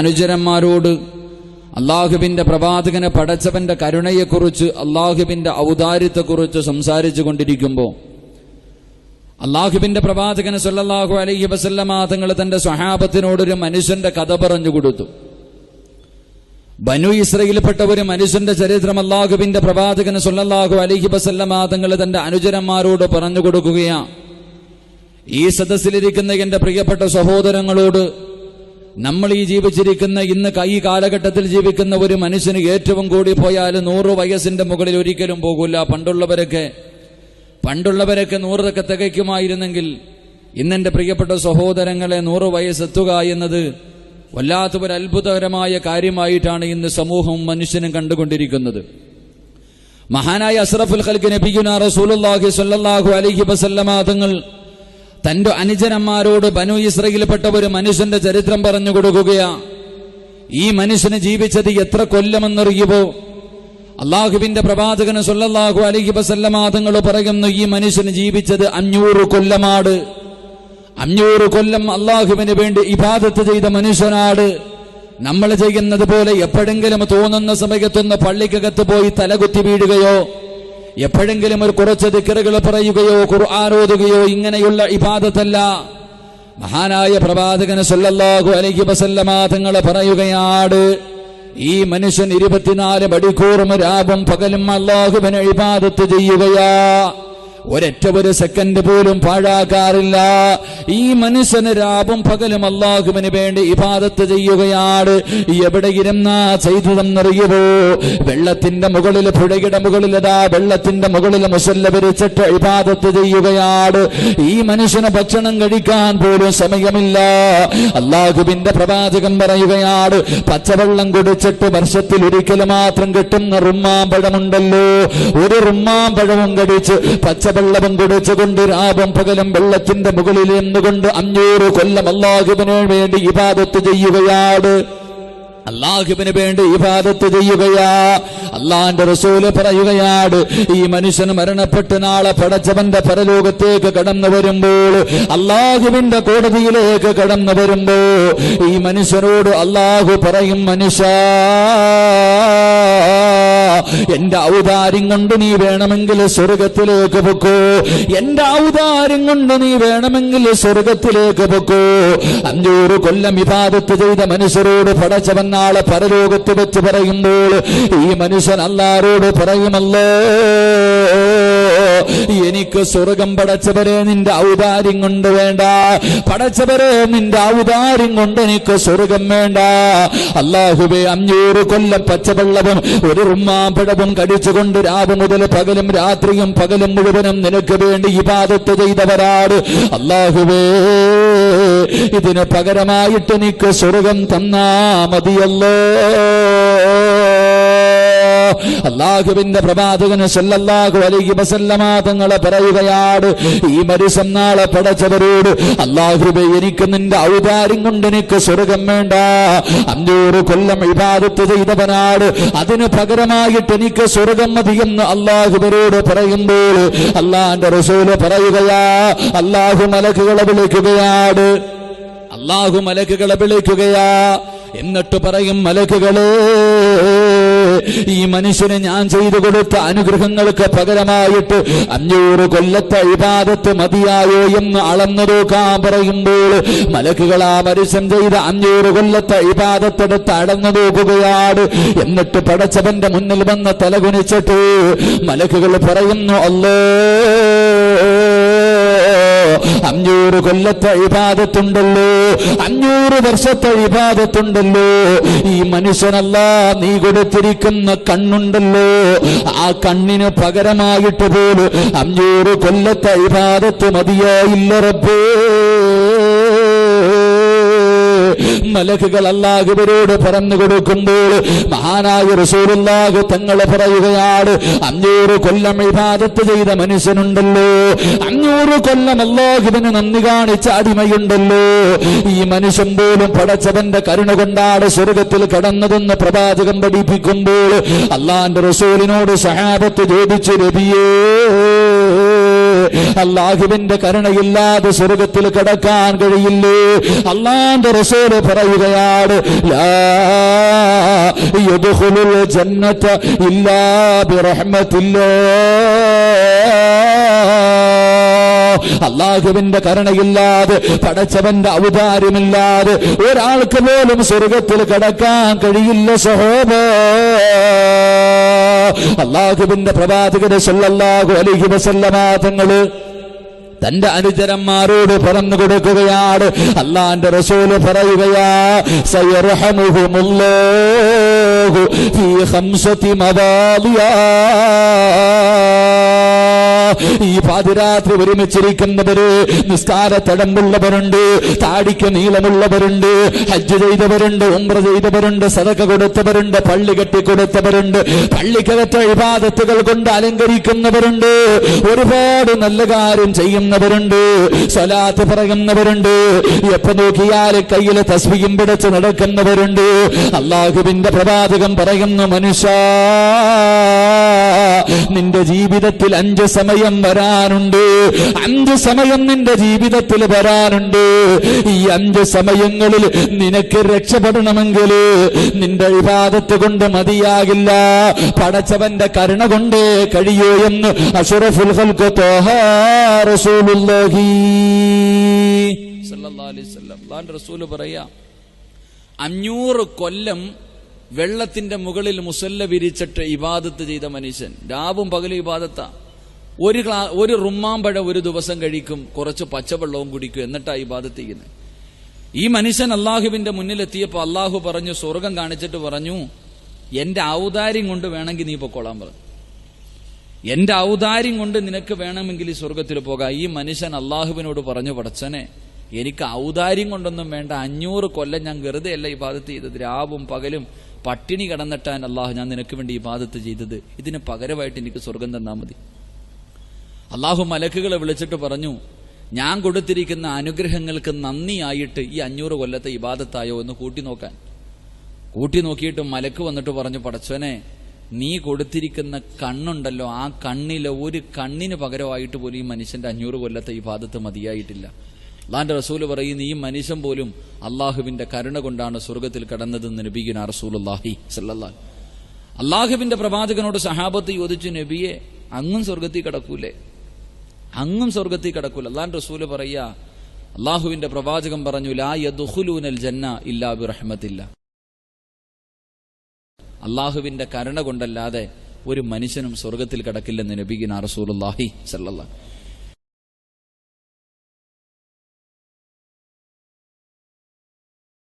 അനുചരന്മാരോട് അള്ളാഹുബിന്റെ പ്രവാചകനെ പടച്ചവന്റെ കരുണയെക്കുറിച്ച് അള്ളാഹുബിന്റെ ഔദാര്യത്തെക്കുറിച്ച് സംസാരിച്ചു കൊണ്ടിരിക്കുമ്പോൾ അള്ളാഹുബിന്റെ പ്രവാചകന് സല്ലാഹു അലൈഹി വസല്ലമ തങ്ങൾ തന്റെ സ്വഹാബത്തിനോടൊരു മനുഷ്യന്റെ കഥ പറഞ്ഞു കൊടുത്തു. ബനു ഇസ്രയിൽപ്പെട്ട ഒരു മനുഷ്യന്റെ ചരിത്രം അള്ളാഹുബിന്റെ പ്രവാചകന് സല്ലല്ലാഹു അലഹി വസല്ലമ തങ്ങൾ തന്റെ അനുചരന്മാരോട് പറഞ്ഞു കൊടുക്കുകയാണ്. ഈ സദസ്സിലിരിക്കുന്ന എന്റെ പ്രിയപ്പെട്ട സഹോദരങ്ങളോട് നമ്മൾ ഈ ജീവിച്ചിരിക്കുന്ന ഇന്ന് ഈ കാലഘട്ടത്തിൽ ജീവിക്കുന്ന ഒരു മനുഷ്യന് ഏറ്റവും കൂടി പോയാൽ നൂറ് വയസ്സിന്റെ മുകളിൽ ഒരിക്കലും പോകില്ല പണ്ടുള്ളവരൊക്കെ പണ്ടുള്ളവരൊക്കെ നൂറൊക്കെ തികയ്ക്കുമായിരുന്നെങ്കിൽ ഇന്നെന്റെ പ്രിയപ്പെട്ട സഹോദരങ്ങളെ നൂറ് വയസ്സെത്തുക എന്നത് വല്ലാത്ത ഒരു അത്ഭുതകരമായ കാര്യമായിട്ടാണ് ഇന്ന് സമൂഹവും മനുഷ്യനും കണ്ടുകൊണ്ടിരിക്കുന്നത്. മഹാനായ അസ്രഫുൽ ഖൽക്ക് നബിയുന റസൂലുള്ളാഹി സ്വല്ലല്ലാഹു അലൈഹി വസല്ലമ തങ്ങൾ തന്റെ അനുജനന്മാരോട് ബനു ഇസ്രയിൽപ്പെട്ട ഒരു മനുഷ്യന്റെ ചരിത്രം പറഞ്ഞു കൊടുക്കുകയാ. ഈ മനുഷ്യന് ജീവിച്ചത് എത്ര കൊല്ലമെന്നറിയുമോ അള്ളാഹുവിന്റെ പ്രവാചകന് സൊല്ലാഹു അലൈഹി വസല്ലമ തങ്ങൾ പറയുന്നു ഈ മനുഷ്യന് ജീവിച്ചത് അഞ്ഞൂറ് കൊല്ലമാട് അഞ്ഞൂറ് കൊല്ലം അള്ളാഹുവിന് വേണ്ടി ഇബാദത്ത് ചെയ്ത മനുഷ്യനാട് നമ്മൾ ചെയ്യുന്നത് പോലെ എപ്പോഴെങ്കിലും തോന്നുന്ന സമയത്തൊന്ന് പള്ളിക്കകത്ത് പോയി തലകുത്തി വീഴുകയോ എപ്പോഴെങ്കിലും ഒരു കുറച്ച് ദിക്കറുകൾ പറയുകയോ ഖുർആാനോതുകയോ ഇങ്ങനെയുള്ള ഇബാദത്തല്ല. മഹാനായ പ്രവാചകന് സല്ലല്ലാഹു അലൈഹി വസല്ലമ തങ്ങൾ പറയുകയാണ് ഈ മനുഷ്യൻ ഇരുപത്തിനാല് മണിക്കൂറും രാവും പകലും അള്ളാഹുവിനെ ഇബാദത്ത് ചെയ്യുകയാ. ഒരൊറ്റ ഒരു സെക്കൻഡ് പോലും പാഴാക്കാറില്ല. ഈ മനുഷ്യന് രാവും പകലും അള്ളാഹുവിന് വേണ്ടി ഇബാദത്ത് ചെയ്യുകയാണ്. എവിടെ ഇരുന്നാ ചെയ്തതെന്നറിയുമോ വെള്ളത്തിന്റെ മുകളിൽ പുഴയുടെ മുകളിലതാ വെള്ളത്തിന്റെ മുകളിൽ മുസല്ല വിരിച്ചിട്ട് ഇബാദത്ത് ചെയ്യുകയാണ്. ഈ മനുഷ്യന് ഭക്ഷണം കഴിക്കാൻ പോലും സമയമില്ല. അള്ളാഹുവിന്റെ പ്രവാചകൻ പറയുകയാണ് പച്ചവെള്ളം കുടിച്ചിട്ട് വർഷത്തിൽ ഒരിക്കൽ മാത്രം കിട്ടുന്ന റുമ്മാമ്പഴമുണ്ടല്ലോ ഒരു റുമ്മാമ്പഴവും കടിച്ച് പച്ചവെള്ളവും കുടിച്ചുകൊണ്ട് രാവും പകലും വെള്ളത്തിന്റെ മുകളിൽ നിന്നുകൊണ്ട് അഞ്ഞൂറ് കൊല്ലം അള്ളാഹുബിന് വേണ്ടി ഇബാദത്ത് ചെയ്യുകയാണ്. അള്ളാഹുബിന് വേണ്ടി ഇബാദത്ത് ചെയ്യുകയാ. അള്ളാന്റെ റസൂൽ പറയുകയാണ് ഈ മനുഷ്യൻ മരണപ്പെട്ട് നാളെ പടച്ചവന്റെ പരലോകത്തേക്ക് കടന്നു വരുമ്പോൾ അള്ളാഹുവിന്റെ കോടതിയിലേക്ക് കടന്നു വരുമ്പോ ഈ മനുഷ്യനോട് അള്ളാഹു പറയും മനുഷ്യ എന്റെ ഔദാര്യം കൊണ്ട് നീ വേണമെങ്കിൽ സ്വർഗത്തിലേക്ക് പൊക്കോ. എന്റെ ഔദാര്യം കൊണ്ട് നീ വേണമെങ്കിൽ സ്വർഗത്തിലേക്ക് പൊക്കോ. അഞ്ഞൂറ് കൊല്ലം വിവാദത്ത് ചെയ്ത മനുഷ്യരോട് പടച്ചവന്നാളെ പരലോകത്ത് വെച്ച് പറയുമ്പോൾ ഈ മനുഷ്യൻ അല്ലാരോട് പറയുമല്ലോ. എനിക്ക് സ്വർഗം പടച്ചവരെ നിന്റെ ഔദാര്യം കൊണ്ട് വേണ്ട. പടച്ചവരെ നിന്റെ ഔദാര്യം കൊണ്ട് എനിക്ക് സ്വർഗം വേണ്ട. അള്ളാഹുബെ അഞ്ഞൂറ് കൊല്ലം പച്ചവെള്ളവും ഒരു റുമ്മാമ്പഴവും കടിച്ചുകൊണ്ട് രാവ് മുതൽ പകലും രാത്രിയും പകലും മുഴുവനും നിനക്ക് വേണ്ടി ഇബാദത്ത് ചെയ്തവരാട് അള്ളാഹുവേ ഇതിന് പകരമായിട്ട് എനിക്ക് സ്വർഗം തന്നാ മതിയല്ലോ. അള്ളാഹുവിന്റെ പ്രവാചകന് സല്ലല്ലാഹു അലൈഹി വസല്ലമ തങ്ങളെ പറയുകയാണ് ഈ മനുഷ്യൻ നാളെ പടച്ചവരോട് അള്ളാഹുബെ എനിക്ക് നിന്റെ ഔദാര്യം കൊണ്ട് എനിക്ക് സ്വർഗം വേണ്ട. അഞ്ഞൂറ് കൊല്ലം ഇബാദത്ത് ചെയ്തവനാട് അതിന് പകരമായിട്ട് എനിക്ക് സ്വർഗം മതി മതിയെന്ന് അള്ളാഹുബരോട് പറയുമ്പോൾ അള്ളാന്റെ റസൂൽ പറയുകയാ അള്ളാഹു മലക്കുകളെ വിളിക്കുകയാട് അള്ളാഹു മലക്കുകളെ വിളിക്കുകയാ. എന്നിട്ട് പറയും മലക്കുകളെ ഈ മനുഷ്യന് ഞാൻ ചെയ്തു കൊടുത്ത അനുഗ്രഹങ്ങൾക്ക് പകരമായിട്ട് അഞ്ഞൂറ് കൊല്ലത്തെ ഇബാദത്ത് മതിയായോ എന്ന് അളന്നു നോക്കാൻ പറയുമ്പോൾ മലക്കുകൾ ആ മനുഷ്യൻ ചെയ്ത അഞ്ഞൂറ് കൊല്ലത്തെ ഇബാദത്തെടുത്ത് അടന്നു നോക്കുകയാണ്. എന്നിട്ട് പടച്ചവന്റെ മുന്നിൽ വന്ന് തലകുനിച്ചിട്ട് മലക്കുകൾ പറയുന്നു അല്ലോ അഞ്ഞൂറ് കൊല്ലത്തെ ഇബാദത്തുണ്ടല്ലോ അഞ്ഞൂറ് വർഷത്തെ ഇബാദത്തുണ്ടല്ലോ ഈ മനുഷ്യനല്ല നീ കൊടുത്തിരിക്കുന്ന കണ്ണുണ്ടല്ലോ. ആ കണ്ണിന് പകരമായിട്ട് പോലും അഞ്ഞൂറ് കൊല്ലത്തെ ഇബാദത്ത് മതിയായില്ല റബ്ബേ. മലക്കുകൾ അല്ലാഹുവരോട് പറഞ്ഞു കൊടുക്കുമ്പോൾ മഹാനായ റസൂലുള്ളാഹു തങ്ങളെ പറയുകയാണ് അഞ്ഞൂറ് കൊല്ലം ഇബാദത്ത് ചെയ്ത മനുഷ്യനുണ്ടല്ലോ. അഞ്ഞൂറ് കൊല്ലം അല്ലാഹുവിന് നന്ദി കാണിച്ച അടിമയുണ്ടല്ലോ. ഈ മനുഷ്യൻ പോലും പടച്ചവന്റെ കരുണ കൊണ്ടാണ് സ്വർഗത്തിൽ കടന്നതെന്ന് പ്രവാചകൻ പഠിപ്പിക്കുമ്പോൾ അള്ളാന്റെ റസൂലിനോട് സഹാബത്ത് ചോദിച്ചു രബിയേ അള്ളാഹുവിന്റെ കരുണയില്ലാതെ സ്വർഗത്തിൽ കിടക്കാൻ കഴിയില്ലേ? അള്ളാന്റെ റസൂൽ പറയുകയാണ് ജന്നത്ത ഇല്ലാ ബിറഹ്മത്തില്ലാ. അള്ളാഹുവിന്റെ കരുണയില്ലാതെ പടച്ചവന്റെ ഔദാര്യമില്ലാതെ ഒരാൾക്ക് പോലും സ്വർഗത്തിൽ കടക്കാൻ കഴിയില്ല സഹോബ അള്ളാഹുവിന്റെ പ്രവാചകരെ സല്ലല്ലാഹു അലൈഹി വസല്ലമ തങ്ങൾ തന്റെ അനുചരന്മാരോട് പറഞ്ഞു കൊടുക്കുകയാണ്. അള്ളാന്റെ റസൂൽ പറയുകയാ ഖംസതി ഈ പാതിരാത്രി ഒരുമിച്ചിരിക്കുന്നവര് നിസ്കാര തടമ്പുള്ളവരുണ്ട് താടിക്ക് നീളമുള്ളവരുണ്ട് ഹജ്ജ് ചെയ്തവരുണ്ട് ഉംറ ചെയ്തവരുണ്ട് സതക കൊടുത്തവരുണ്ട് പള്ളി കെട്ടി കൊടുത്തവരുണ്ട് പള്ളിക്കകത്ത് ഇബാദത്തുകൾ കൊണ്ട് അലങ്കരിക്കുന്നവരുണ്ട് ഒരുപാട് നല്ല കാര്യം ചെയ്യുന്നവരുണ്ട് സ്വലാത്ത് പറയുന്നവരുണ്ട് എപ്പോ നോക്കിയാൽ കയ്യിൽ തസ്വിയും പിടിച്ച് നടക്കുന്നവരുണ്ട്. അള്ളാഹുവിന്റെ പ്രവാചകം പറയുന്നു മനുഷ്യ നിന്റെ ജീവിതത്തിൽ അഞ്ച് സമയം വരാനുണ്ട്. അഞ്ച് സമയം നിന്റെ ജീവിതത്തിൽ വരാനുണ്ട്. ഈ അഞ്ച് സമയങ്ങളിൽ നിനക്ക് രക്ഷപ്പെടണമെങ്കിൽ നിന്റെ വിവാദത്ത് കൊണ്ട് മതിയാകില്ല. പടച്ചവന്റെ കരുണ കൊണ്ട് കഴിയൂ എന്ന് റസൂൽ പറയാ അഞ്ഞൂറ് കൊല്ലം വെള്ളത്തിന്റെ മുകളിൽ മുസല്ല വിരിച്ചിട്ട് ഇബാദത്ത് ചെയ്ത മനുഷ്യൻ. രാവും പകലും ഇബാദത്താ. ഒരു ക്ലാ ഒരു റുമ്മാമ്പഴം ഒരു ദിവസം കഴിക്കും കുറച്ച് പച്ചവെള്ളവും കുടിക്കും എന്നിട്ടാണ് ഇബാദത്ത് ചെയ്യുന്നത് ഈ മനുഷ്യൻ അള്ളാഹുവിന്റെ മുന്നിലെത്തിയപ്പോൾ അള്ളാഹു പറഞ്ഞു സ്വർഗം കാണിച്ചിട്ട് പറഞ്ഞു എന്റെ ഔദാര്യം കൊണ്ട് വേണമെങ്കിൽ നീ പൊക്കോളാൻ പറഞ്ഞു എന്റെ ഔദാര്യം കൊണ്ട് നിനക്ക് വേണമെങ്കിൽ ഈ സ്വർഗത്തിൽ പോകാം. ഈ മനുഷ്യൻ അള്ളാഹുവിനോട് പറഞ്ഞു പടച്ചനെ എനിക്ക് ഔദാര്യം കൊണ്ടൊന്നും വേണ്ട. അഞ്ഞൂറ് കൊല്ലം ഞാൻ വെറുതെ അല്ല ഇബാദത്ത് ചെയ്തത്. രാവും പകലും പട്ടിണി കിടന്നിട്ടാൻ അള്ളാഹു ഞാൻ നിനക്ക് വേണ്ടി ഇബാദത്ത് ചെയ്തത്. ഇതിന് പകരമായിട്ട് എനിക്ക് സ്വർഗം തന്നാൽ മതി. അള്ളാഹു മലക്കുകളെ വിളിച്ചിട്ട് പറഞ്ഞു ഞാൻ കൊടുത്തിരിക്കുന്ന അനുഗ്രഹങ്ങൾക്ക് നന്ദിയായിട്ട് ഈ അഞ്ഞൂറ് കൊല്ലത്തെ ഇബാദത്തായോ എന്ന് കൂട്ടി നോക്കാൻ. കൂട്ടി നോക്കിയിട്ട് മലക്ക് വന്നിട്ട് പറഞ്ഞു പടച്ചോനെ നീ കൊടുത്തിരിക്കുന്ന കണ്ണുണ്ടല്ലോ ആ കണ്ണിലെ ഒരു കണ്ണിന് പകരമായിട്ട് പോലും ഈ മനുഷ്യന്റെ അഞ്ഞൂറ് കൊല്ലത്തെ ഇബാദത്ത് മതിയായിട്ടില്ല. അള്ളാന്റെ റസൂൽ പറയുന്ന ഈ മനുഷ്യൻ പോലും അള്ളാഹുവിന്റെ കരുണ കൊണ്ടാണ് സ്വർഗത്തിൽ കടന്നതെന്ന് നബിഗുന അള്ളാഹി സല്ലാ അള്ളാഹുവിന്റെ പ്രവാചകനോട് സഹാബത്ത് ചോദിച്ചു നബിയെ അങ്ങും സ്വർഗത്തിൽ കിടക്കൂലേ? അങ്ങും സ്വർഗത്തിൽ കിടക്കൂല. അള്ളാൻ റസൂൽ പറയ അള്ളാഹുവിന്റെ പ്രവാചകം പറഞ്ഞു ലാ ജന്ന ഇല്ലാ ബിറഹ്മത്തില്ല. അള്ളാഹുവിന്റെ കരുണ കൊണ്ടല്ലാതെ ഒരു മനുഷ്യനും സ്വർഗത്തിൽ കിടക്കില്ലെന്ന് നബിഗിന റസൂലുള്ളാഹി സല്ലല്ലാഹു